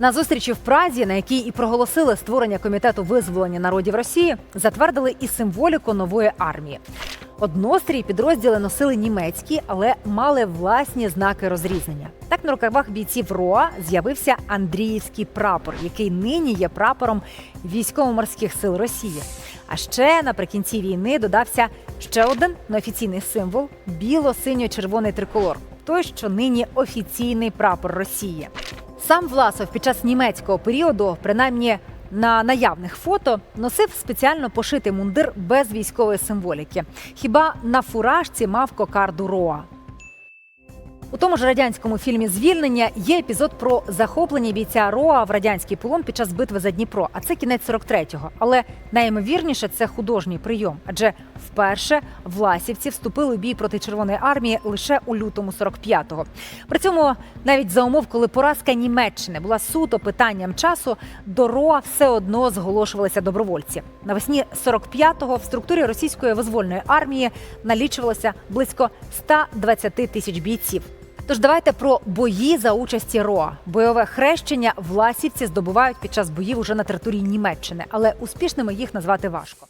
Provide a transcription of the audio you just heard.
На зустрічі в Празі, на якій і проголосили створення комітету визволення народів Росії, затвердили і символіку нової армії. Однострій підрозділи носили німецькі, але мали власні знаки розрізнення. Так на рукавах бійців РОА з'явився Андріївський прапор, який нині є прапором військово-морських сил Росії. А ще наприкінці війни додався ще один неофіційний символ біло-синьо-червоний триколор, той, що нині офіційний прапор Росії. Сам Власов під час німецького періоду, принаймні на наявних фото, носив спеціально пошитий мундир без військової символіки. Хіба на фуражці мав кокарду Роа. У тому ж радянському фільмі Звільнення є епізод про захоплення бійця Роа в радянський полон під час битви за Дніпро. А це кінець 43-го. Але найімовірніше це художній прийом, адже вперше власівці вступили у бій проти Червоної армії лише у лютому 45-го. При цьому навіть за умов, коли поразка Німеччини була суто питанням часу, до РОА все одно зголошувалися добровольці. Навесні 45-го в структурі російської визвольної армії налічувалося близько 120 тисяч бійців. Тож давайте про бої за участі РОА. Бойове хрещення власівці здобувають під час боїв уже на території Німеччини, але успішними їх назвати важко.